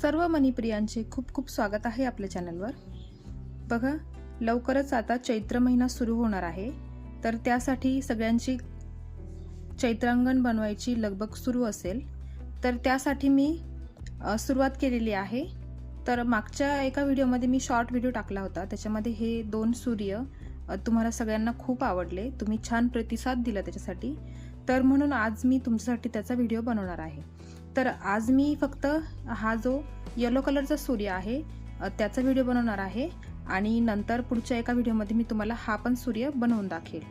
सर्व मनीप्रियांचे खूप खूप स्वागत आहे आपल्या चॅनलवर. बघा लवकरच आता चैत्र महिना सुरू होणार आहे. तर त्यासाठी सगळ्यांची चैत्रांगण बनवायची लगबग सुरू असेल. तर त्यासाठी मी सुरुवात केलेली आहे. तर मागच्या एका व्हिडिओमध्ये मी शॉर्ट व्हिडिओ टाकला होता. त्याच्यामध्ये हे दोन सूर्य तुम्हाला सगळ्यांना खूप आवडले. तुम्ही छान प्रतिसाद दिला त्याच्यासाठी. तर म्हणून आज मी तुमच्यासाठी त्याचा व्हिडिओ बनवणार आहे. तर आज मी फक्त हा जो येलो कलरचा सूर्य आहे त्याचा व्हिडिओ बनवणार आहे आणि नंतर पुढच्या एका व्हिडिओमध्ये मी तुम्हाला हा पण सूर्य बनवून दाखेल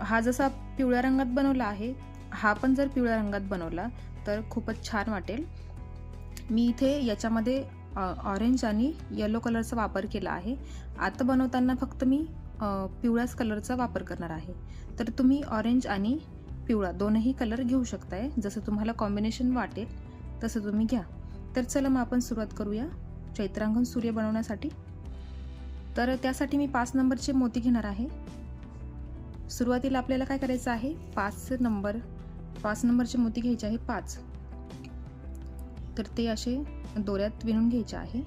हा जसा पिवळ्या रंगात बनवला आहे हा पण जर पिवळ्या रंगात बनवला तर खूपच छान वाटेल. मी इथे याच्यामध्ये ऑरेंज आणि येलो कलरचा वापर केला आहे. आता बनवताना फक्त मी पिवळ्याच कलरचा वापर करणार आहे. तर तुम्ही ऑरेंज आणि पिवळा. दोनही कलर घेऊ शकताय. जसं तुम्हाला कॉम्बिनेशन वाटेल तसं तुम्ही घ्या. तर चला मग आपण सुरुवात करूया चैत्रांगण सूर्य बनवण्यासाठी. तर त्यासाठी मी पाच नंबरचे मोती घेणार आहे. सुरुवातीला आपल्याला काय करायचं आहे? पाच नंबर पाच नंबरचे मोती घ्यायचे आहे पाच. तर ते असे दोऱ्यात विणून घ्यायचे आहे.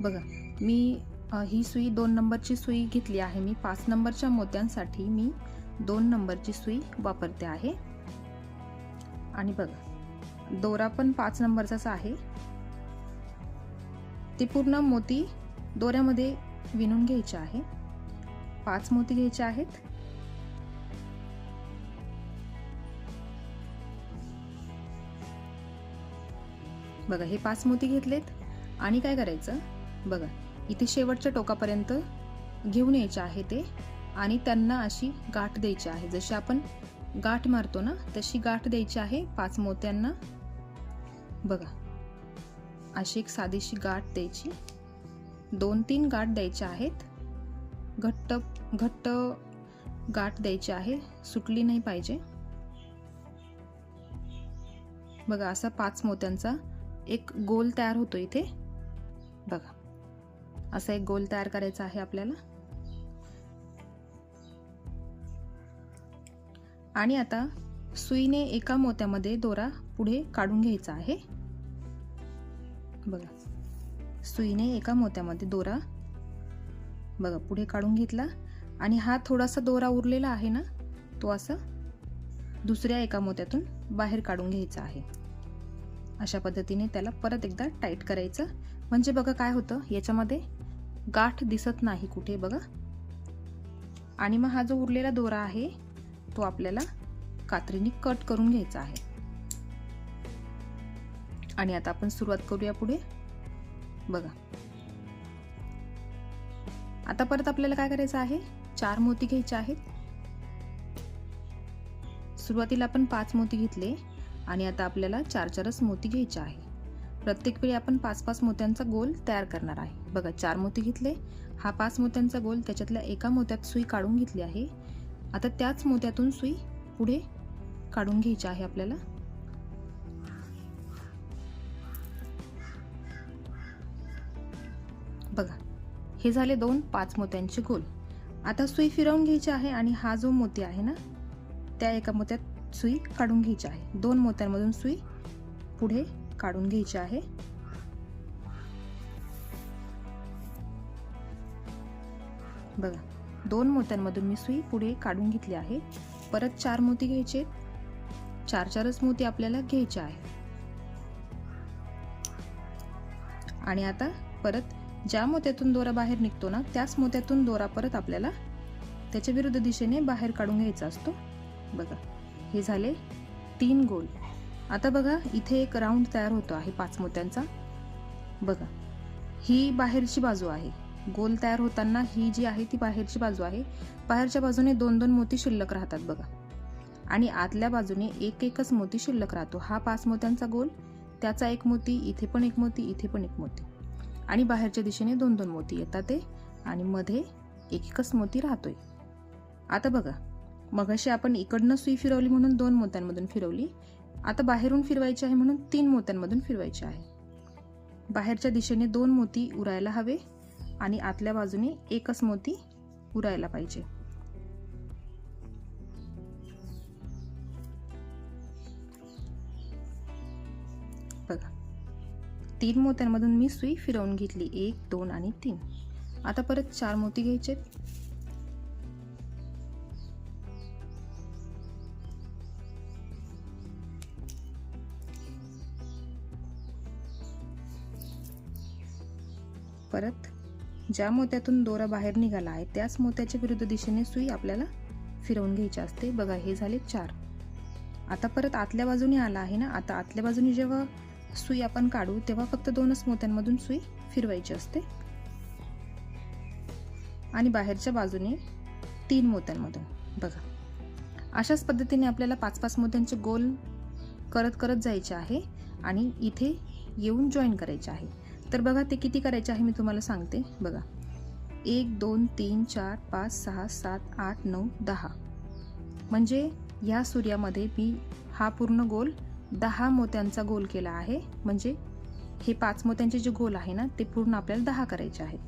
बघा मी ही सुई दोन नंबरची सुई घेतली आहे. मी पाच नंबरच्या मोत्यांसाठी मी दोन नंबरची सुई वापरते आहे. आणि बघा दोरा पण पाच नंबरचाच आहे. ती पूर्ण मोती दोऱ्यामध्ये विणून घ्यायचे आहे. पाच मोती घ्यायचे आहेत. बघा हे पाच मोती घेतलेत. आणि काय करायचं? बघा इथे शेवटच्या टोकापर्यंत घेऊन यायचे आहे ते. आणि त्यांना अशी गाठ द्यायची आहे. जशी आपण गाठ मारतो ना तशी गाठ द्यायची आहे पाच मोत्यांना. बघा. अशी एक साधीशी गाठ द्यायची. दोन तीन गाठ द्यायच्या आहेत. घट्ट घट्ट गाठ द्यायची आहे. सुटली नाही पाहिजे. बघा असा पाच मोत्यांचा एक गोल तयार होतो इथे. बघा. असा एक गोल तयार करायचा आहे आपल्याला. आणि आता सुईने एका मोत्यामध्ये दोरा पुढे काढून घ्यायचा आहे. बघा. सुईने एका मोत्यामध्ये दोरा बघा पुढे काढून घेतला. आणि हा थोडासा दोरा उरलेला आहे ना तो असा दुसऱ्या एका मोत्यातून बाहेर काढून घ्यायचा आहे. अशा पद्धतीने त्याला परत एकदा टाईट करायचं. म्हणजे बघा काय होतं याच्यामध्ये गाठ दिसत नाही कुठे बघा. आणि मग हा जो उरलेला दोरा आहे तो आपल्याला कात्रीने कट करून घ्यायचा आहे. आणि आता आपण सुरुवात करूया पुढे. बघा. आता परत आपल्याला काय करायचं आहे? चार मोती घ्यायचे आहेत. सुरुवातीला आपण पाच मोती घेतले आणि आता आपल्याला चार चारच मोती घ्यायचे आहे. प्रत्येक वेळी आपण पाच पाच मोत्यांचा गोल तयार करणार आहे. बघा चार मोती घेतले. हा पाच मोत्यांचा गोल त्याच्यातल्या एका मोत्यात सुई काढून घेतली आहे. आता त्याच मोत्यातून सुई पुढे काढून घ्यायची आहे आपल्याला. बघा हे झाले दोन पाच मोत्यांचे गोल. आता सुई फिरवून घ्यायची आहे आणि हा जो मोती आहे ना त्या एका मोत्यात सुई काढून घ्यायची आहे. दोन मोत्यांमधून सुई पुढे काढून घ्यायची आहे. बघा दोन मोत्यांमधून मी सुई पुढे काढून घेतली आहे. परत चार मोती घ्यायचे चार चारच मोती आपल्याला घ्यायचे आहे आणि आता परत ज्या मोत्यातून दोरा बाहेर निघतो ना त्याच मोत्यातून दोरा परत आपल्याला त्याच्या विरुद्ध दिशेने बाहेर काढून घ्यायचा असतो. बघा हे झाले तीन गोल. आता बघा इथे एक राऊंड तयार होतो आहे पाच मोत्यांचा. बघा ही बाहेरची बाजू आहे. गोल तयार होताना ही जी आहे ती बाहेरची बाजू आहे. बाहेरच्या बाजूने दोन दोन मोती शिल्लक राहतात बघा. आणि आतल्या बाजूने एक एकच मोती शिल्लक राहतो. हा पाच मोत्यांचा गोल त्याचा एक मोती इथे पण एक मोती इथे पण एक मोती. आणि बाहेरच्या दिशेने दोन दोन मोती येतात ते. आणि मध्ये एक एकच मोती राहतोय. आता बघा. मगाशी आपण इकडनं सुई फिरवली म्हणून दोन मोत्यांमधून फिरवली. आता बाहेरून फिरवायची आहे म्हणून तीन मोत्यांमधून फिरवायची आहे. बाहेरच्या दिशेने दोन मोती उरायला हवे. आणि आतल्या बाजूने एकच मोती उरायला पाहिजे. बघा तीन मोत्यांमधून मी सुई फिरवून घेतली. एक दोन आणि तीन. आता परत चार मोती घ्यायचे. परत ज्या मोत्यातून दोरा बाहेर निघाला आहे त्याच मोत्याच्या विरुद्ध दिशेने सुई आपल्याला फिरवून घ्यायची असते. बघा हे झाले चार. आता परत आतल्या बाजूने आला आहे ना? आता आतल्या बाजूने जेव्हा सुई आपण काढू तेव्हा फक्त दोनच मोत्यांमधून सुई फिरवायची असते. आणि बाहेरच्या बाजूने तीन मोत्यांमधून. बघा. अशाच पद्धतीने आपल्याला पाच पाच मोत्यांचे गोल करत करत जायचे आहे आणि इथे येऊन जॉईन करायचे आहे. तर बघा ते किती करायचे आहे मी तुम्हाला सांगते. बघा. एक दोन तीन चार पाच सहा सात आठ नऊ दहा. म्हणजे या सूर्यामध्ये मी हा पूर्ण गोल दहा मोत्यांचा गोल केला आहे. म्हणजे हे पाच मोत्यांचे जे गोल आहे ना ते पूर्ण आपल्याला दहा करायचे आहेत.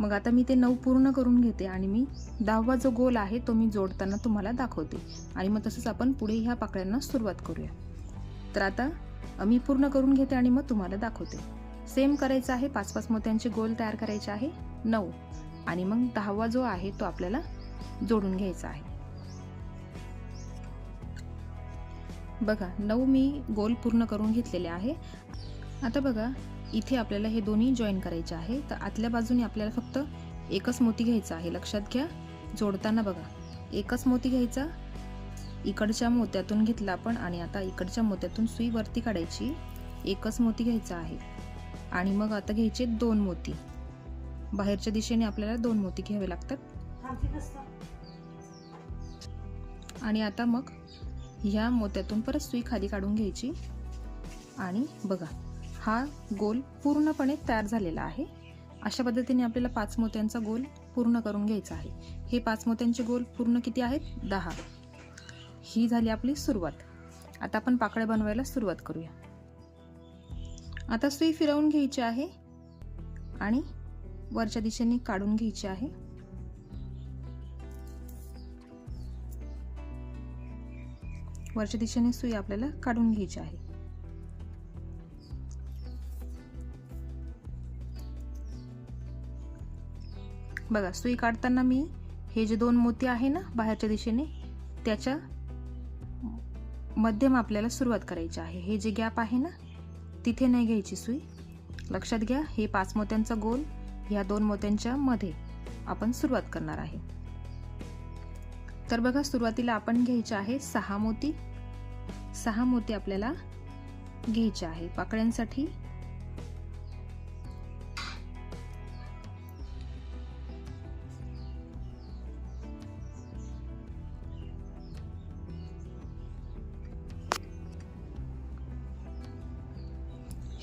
मग आता मी ते नऊ पूर्ण करून घेते आणि मी दहावा जो गोल आहे तो मी जोडताना तुम्हाला दाखवते. आणि मग तसंच आपण पुढे ह्या पाकळ्यांना सुरुवात करूया. तर आता मी पूर्ण करून घेते आणि मग तुम्हाला दाखवते. सेम करायचं आहे पाच पाच मोत्यांचे गोल तयार करायचे आहे नऊ. आणि मग दहावा जो आहे तो आपल्याला जोडून घ्यायचा आहे. बघा नऊ मी गोल पूर्ण करून घेतलेले आहे. आता बघा इथे आपल्याला हे दोन्ही जॉईन करायचे आहे. तर आतल्या बाजूने आपल्याला फक्त एकच मोती घ्यायचा आहे. लक्षात घ्या जोडताना बघा. एकच मोती घ्यायचा इकडच्या मोत्यातून घेतला आपण आणि आता इकडच्या मोत्यातून सुई वरती काढायची. एकच मोती घ्यायचा आहे. आणि मग आता घ्यायचे दोन मोती. बाहेरच्या दिशेने आपल्याला दोन मोती घ्यावे लागतात. आणि आता मग ह्या मोत्यातून परत सुई खाली काढून घ्यायची. आणि बघा हा गोल पूर्णपणे तयार झालेला आहे. अशा पद्धतीने आपल्याला पाच मोत्यांचा गोल पूर्ण करून घ्यायचा आहे. हे पाच मोत्यांचे गोल पूर्ण किती आहेत? दहा. ही झाली आपली सुरुवात. आता आपण पाकळ्या बनवायला सुरुवात करूया. आता सुई फिरवून घ्यायची आहे आणि वरच्या दिशेने काढून घ्यायची आहे. वरच्या दिशेने सुई आपल्याला काढून घ्यायची आहे. बघा सुई काढताना मी हे जे दोन मोती आहे ना बाहेरच्या दिशेने त्याच्या मध्यम आपल्याला सुरुवात करायची आहे. हे जे गॅप आहे ना तिथे नाही घ्यायची सुई. लक्षात घ्या हे पाच मोत्यांचा गोल ह्या दोन मोत्यांच्या मध्ये आपण सुरुवात करणार आहे. तर बघा सुरुवातीला आपण घ्यायचे आहे सहा मोती. सहा मोती आपल्याला घ्यायचे आहे. पाकळ्यांसाठी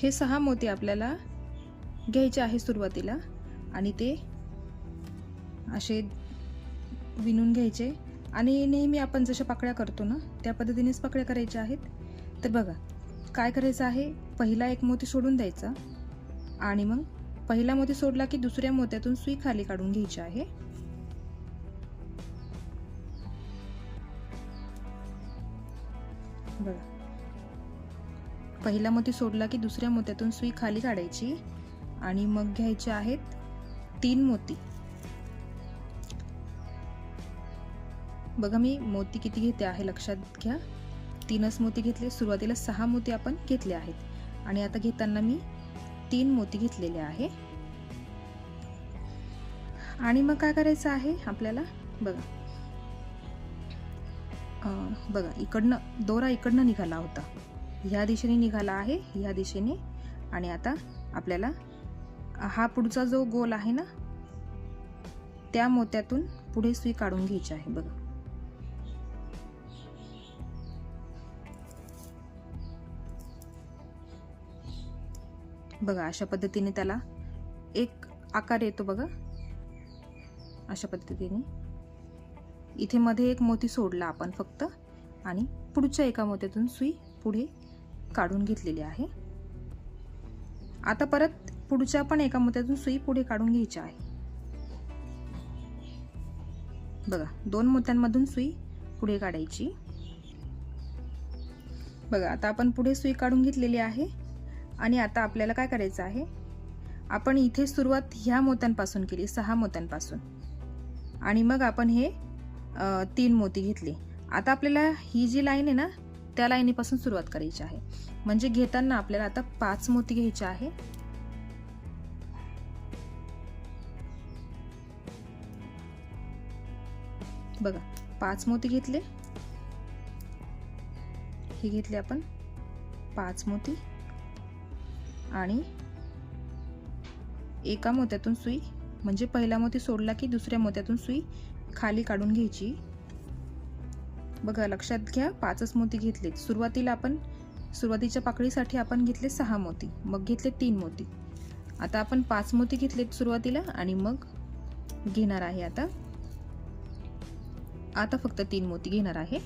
हे सहा मोती आपल्याला घ्यायचे आहे सुरुवातीला. आणि ते असे विणून घ्यायचे. आणि नेहमी आपण जशा पाकळ्या करतो ना त्या पद्धतीनेच पाकळ्या करायच्या आहेत. तर बघा काय करायचं आहे? पहिला एक मोती सोडून द्यायचा. आणि मग पहिला मोती सोडला की दुसऱ्या मोत्यातून सुई खाली काढून घ्यायची आहे. बघा. पहिला मोती सोडला की दुसऱ्या मोत्यातून सुई खाली काढायची आणि मग घ्यायचे आहेत तीन मोती. बघा मी मोती किती घेते आहे लक्षात घ्या. तीनच मोती घेतले सुरुवातीला सहा मोती आपण घेतले आहेत. आणि आता घेताना मी तीन मोती घेतलेले आहे. आणि मग काय करायचं आहे आपल्याला? बघा. बघा इकडनं दोरा इकडनं निघाला होता. ह्या दिशेने निघाला आहे ह्या दिशेने. आणि आता आपल्याला हा पुढचा जो गोल आहे ना त्या मोत्यातून पुढे सुई काढून घ्यायची आहे बघा. बघा अशा पद्धतीने त्याला एक आकार येतो बघा. अशा पद्धतीने. इथे मध्ये एक मोती सोडला आपण फक्त. आणि पुढच्या एका मोत्यातून सुई पुढे काढून घेतलेली आहे. आता परत पुढच्या पण एका मोत्यातून सुई पुढे काढून घ्यायची आहे. बघा दोन मोत्यांमधून सुई पुढे काढायची. बघा आता आपण पुढे सुई काढून घेतलेली आहे. आणि आता आपल्याला काय करायचं आहे? आपण इथे सुरुवात ह्या मोत्यांपासून केली सहा मोत्यांपासून. आणि मग आपण हे तीन मोती घेतले. आता आपल्याला ही जी लाईन आहे ना त्या लाईनीपासून सुरुवात करायची आहे. म्हणजे घेताना आपल्याला आता पाच मोती घ्यायचे आहे. बघा पाच मोती घेतले. हे घेतले आपण पाच मोती. आणि एका मोत्यातून सुई म्हणजे पहिला मोती सोडला की दुसऱ्या मोत्यातून सुई खाली काढून घ्यायची. बघा लक्षात घ्या पाचच मोती घेतलेत. सुरुवातीला आपण सुरुवातीच्या पाकळीसाठी आपण घेतले सहा मोती मग घेतले तीन मोती. आता आपण पाच मोती घेतलेत सुरुवातीला आणि मग घेणार आहे आता. आता फक्त तीन मोती घेणार आहे.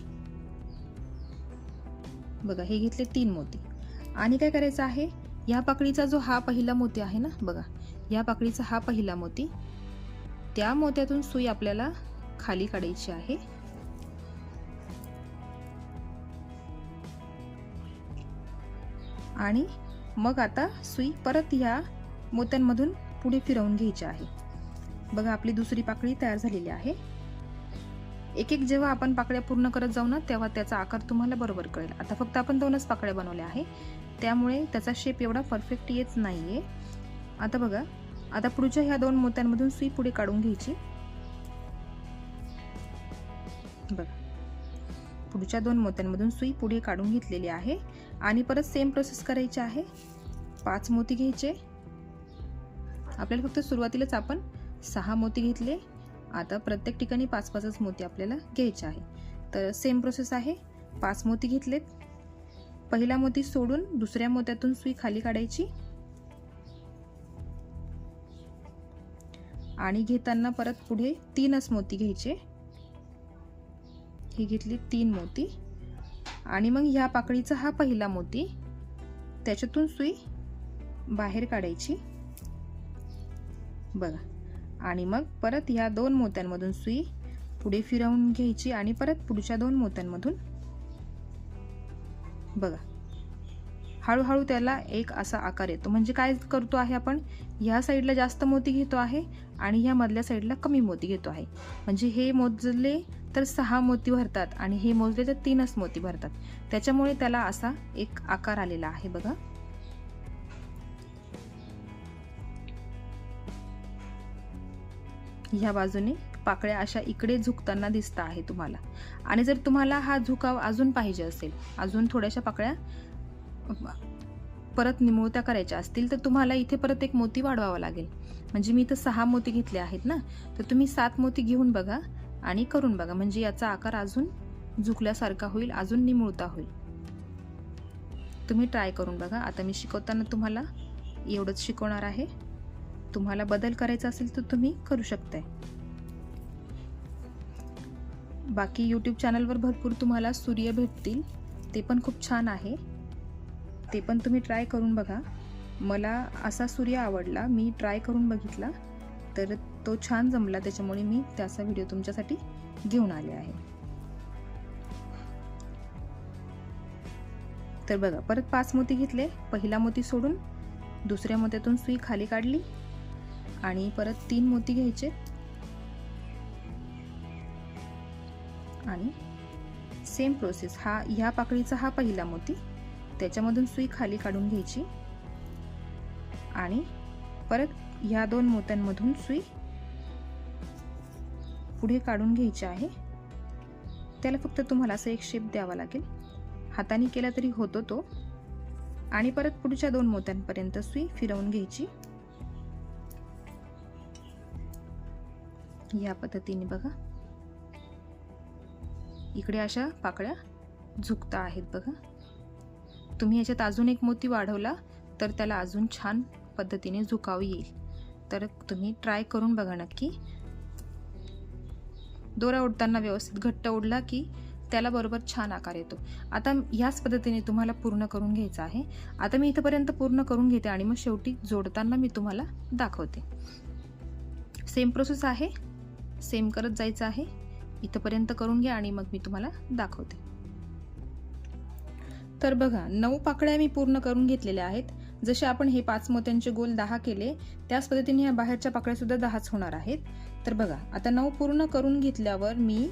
बघा हे घेतले तीन मोती. आणि काय करायचं आहे? या पाकळीचा जो हा पहिला मोती आहे ना बघा या पाकळीचा हा पहिला मोती त्या मोत्यातून सुई आपल्याला खाली काढायची आहे. आणि मग आता सुई परत ह्या मोत्यांमधून पुढे फिरवून घ्यायची आहे. बघा आपली दुसरी पाकळी तयार झालेली आहे. एक एक जेव्हा आपण पाकळ्या पूर्ण करत जाऊ ना तेव्हा त्याचा आकार तुम्हाला बरोबर कळेल. आता फक्त आपण दोनच पाकळ्या बनवल्या आहे. त्यामुळे त्याचा शेप एवढा परफेक्ट येत नाही आहे आता बघा आता पुढच्या ह्या दोन मोत्यांमधून सुई पुढे काढून घ्यायची. बघा पुढच्या दोन मोत्यांमधून सुई पुढे काढून घेतलेली आहे. आणि परत सेम प्रोसेस करायची आहे. पाच मोती घ्यायचे. आपल्याला फक्त सुरुवातीलाच आपण सहा मोती घेतले. आता प्रत्येक ठिकाणी पाच पाचच मोती आपल्याला घ्यायचे आहे. तर सेम प्रोसेस आहे. पाच मोती घेतलेत. पहिला मोती सोडून दुसऱ्या मोत्यातून सुई खाली काढायची. आणि घेताना परत पुढे तीनच मोती घ्यायचे. ही घेतली तीन मोती. आणि मग ह्या पाकळीचा हा पहिला मोती त्याच्यातून सुई बाहेर काढायची. बघा. आणि मग परत ह्या दोन मोत्यांमधून सुई पुढे फिरवून घ्यायची आणि परत पुढच्या दोन मोत्यांमधून. बघा. हळूहळू त्याला एक असा आकार येतो. म्हणजे काय करतो आहे आपण? ह्या साईडला जास्त मोती घेतो आहे आणि ह्या मधल्या साईडला कमी मोती घेतो आहे. म्हणजे हे मोजले तर सहा मोती भरतात आणि हे मोजले तर तीनच मोती भरतात. त्याच्यामुळे त्याला असा एक आकार आलेला आहे बघा. ह्या बाजूने पाकळ्या अशा इकडे झुकताना दिसता आहे तुम्हाला. आणि जर तुम्हाला हा झुकाव अजून पाहिजे असेल अजून थोड्याशा पाकळ्या परत निमुळत्या करायच्या असतील तर तुम्हाला इथे परत एक मोती वाढवावा लागेल. म्हणजे मी इथं सहा मोती घेतले आहेत ना तर तुम्ही सात मोती घेऊन बघा आणि करून बघा. म्हणजे याचा आकार अजून झुकल्यासारखा होईल अजून निमुळता होईल. तुम्ही ट्राय करून बघा. आता मी शिकवताना तुम्हाला एवढंच शिकवणार आहे. तुम्हाला बदल करायचा असेल तर तुम्ही करू शकताय. बाकी यूट्यूब चॅनलवर भरपूर तुम्हाला सूर्य भेटतील. ते पण खूप छान आहे. ते पण तुम्ही ट्राय करून बघा. मला असा सूर्य आवडला मी ट्राय करून बघितला तर तो छान जमला. त्याच्यामुळे मी त्याचा व्हिडिओ तुमच्यासाठी घेऊन आले आहे. तर बघा परत पाच मोती घेतले. पहिला मोती सोडून दुसऱ्या मोत्यातून सुई खाली काढली आणि परत तीन मोती घ्यायचे. आणि सेम प्रोसेस हा ह्या पाकळीचा हा पहिला मोती. त्याच्यामधून सुई खाली काढून घ्यायची. आणि परत ह्या दोन मोत्यांमधून सुई पुढे काढून घ्यायची आहे. त्याला फक्त तुम्हाला असं एक शेप द्यावा लागेल. हाताने केला तरी होतो तो. आणि परत पुढच्या दोन मोत्यांपर्यंत सुई फिरवून घ्यायची. या पद्धतीने बघा. इकडे अशा पाकळ्या झुकता आहेत बघा. तुम्ही याच्यात अजून एक मोती वाढवला तर त्याला अजून छान पद्धतीने झुकाव येईल. तर तुम्ही ट्राय करून बघा नक्की. दोरा ओढताना व्यवस्थित घट्ट ओढला की त्याला बरोबर छान आकार येतो. आता ह्याच पद्धतीने तुम्हाला पूर्ण करून घ्यायचं आहे. आता मी इथंपर्यंत पूर्ण करून घेते आणि मग शेवटी जोडताना मी तुम्हाला दाखवते. सेम प्रोसेस आहे. सेम करत जायचं आहे. इथंपर्यंत करून घ्या आणि मग मी तुम्हाला दाखवते. तर बघा नऊ पाकळ्या मी पूर्ण करून घेतलेल्या आहेत. जसे आपण हे पाच मोत्यांचे गोल दहा केले त्याच पद्धतीने ह्या बाहेरच्या पाकळ्यासुद्धा दहाच होणार आहेत. तर बघा आता नऊ पूर्ण करून घेतल्यावर मी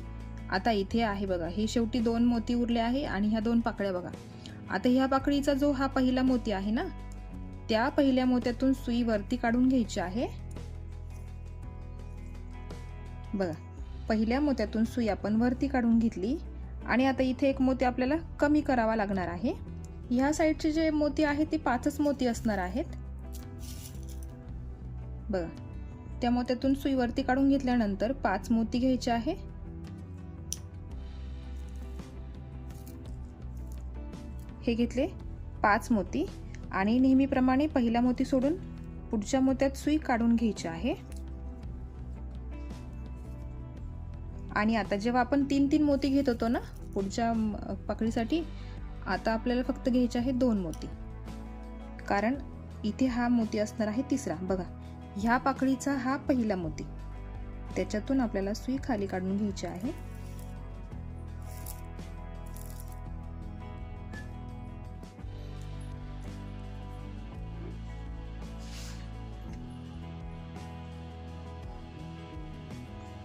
आता इथे आहे बघा. हे शेवटी दोन मोती उरले आहे आणि ह्या दोन पाकळ्या बघा. आता ह्या पाकळीचा जो हा पहिला मोती आहे ना त्या पहिल्या मोत्यातून सुई वरती काढून घ्यायची आहे. बघा पहिल्या मोत्यातून सुई आपण वरती काढून घेतली. आणि आता इथे एक मोती आपल्याला कमी करावा लागणार आहे. ह्या साईडचे जे मोती आहेत ते पाचच मोती असणार आहेत. बघा त्या मोत्यातून सुईवरती काढून घेतल्यानंतर पाच मोती घ्यायचे आहे. हे घेतले पाच मोती आणि नेहमीप्रमाणे पहिला मोती सोडून पुढच्या मोत्यात सुई काढून घ्यायची आहे. आणि आता जेव्हा आपण तीन तीन मोती घेत होतो ना पुढच्या पकडीसाठी आता आपल्याला फक्त घ्यायचे आहे दोन मोती. कारण इथे हा मोती असणार आहे तिसरा. बघा ह्या पाकळीचा हा पहिला मोती. त्याच्यातून आपल्याला सुई खाली काढून घ्यायची आहे.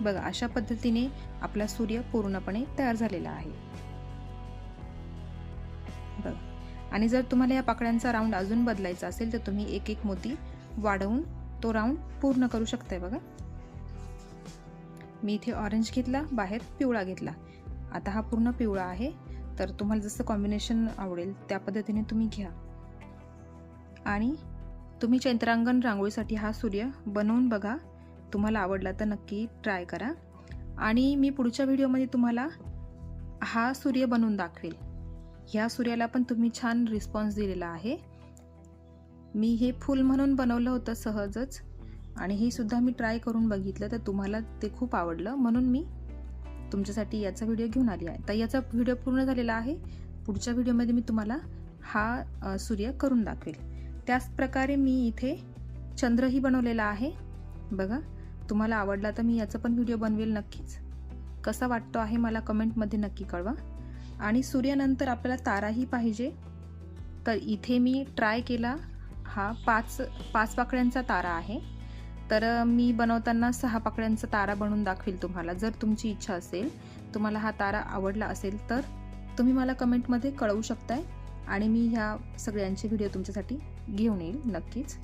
बघा अशा पद्धतीने आपला सूर्य पूर्णपणे तयार झालेला आहे. बघा आणि जर तुम्हाला या पाकळ्यांचा राऊंड अजून बदलायचा असेल तर तुम्ही एक एक मोती वाढवून तो राऊंड पूर्ण करू शकताय बघा. मी इथे ऑरेंज घेतला बाहेर पिवळा घेतला. आता हा पूर्ण पिवळा आहे तर तुम्हाला जसं कॉम्बिनेशन आवडेल त्या पद्धतीने तुम्ही घ्या. आणि तुम्ही चैत्रांगण रांगोळीसाठी हा सूर्य बनवून बघा तुम्हाला आवडला तर नक्की ट्राय करा. आणि मी पुढच्या व्हिडिओमध्ये तुम्हाला हा सूर्य बनवून दाखवेल. ह्या सूर्याला पण तुम्ही छान रिस्पॉन्स दिलेला आहे. मी हे फूल म्हणून बनवलं होतं सहजच. आणि हे सुद्धा मी ट्राय करून बघितलं तर तुम्हाला ते खूप आवडलं. म्हणून मी तुमच्यासाठी याचा व्हिडिओ घेऊन आली आहे. तर याचा व्हिडिओ पूर्ण झालेला आहे. पुढच्या व्हिडिओमध्ये मी तुम्हाला हा सूर्य करून दाखवेल. त्याच प्रकारे मी इथे चंद्रही बनवलेला आहे. बघा. तुम्हाला आवडला तर मी याचा पण व्हिडिओ बनवेल नक्कीच. कसा वाटतो आहे मला कमेंटमध्ये नक्की कळवा. आणि सूर्यानंतर आपल्याला ताराही पाहिजे. तर इथे मी ट्राय केला. हा पाच पाच पाकळ्यांचा तारा आहे. तर मी बनवताना सहा पाकळ्यांचा तारा बनवून दाखवेल तुम्हाला. जर तुमची इच्छा असेल तुम्हाला हा तारा आवडला असेल तर तुम्ही मला कमेंटमध्ये कळवू शकताय. आणि मी ह्या सगळ्यांचे व्हिडिओ तुमच्यासाठी घेऊन येईल नक्कीच.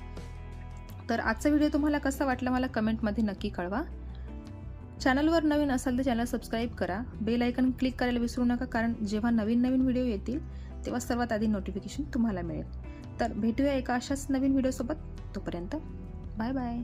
तर आजचा व्हिडिओ तुम्हाला कसा वाटला मला कमेंटमध्ये नक्की कळवा. चॅनलवर नवीन असाल तर चॅनल सबस्क्राईब करा. बेल आयकन क्लिक करायला विसरू नका कारण जेव्हा नवीन नवीन व्हिडिओ येतील तेव्हा सर्वात आधी नोटिफिकेशन तुम्हाला मिळेल. तर भेटूया एका अशाच नवीन व्हिडिओसोबत. तोपर्यंत बाय बाय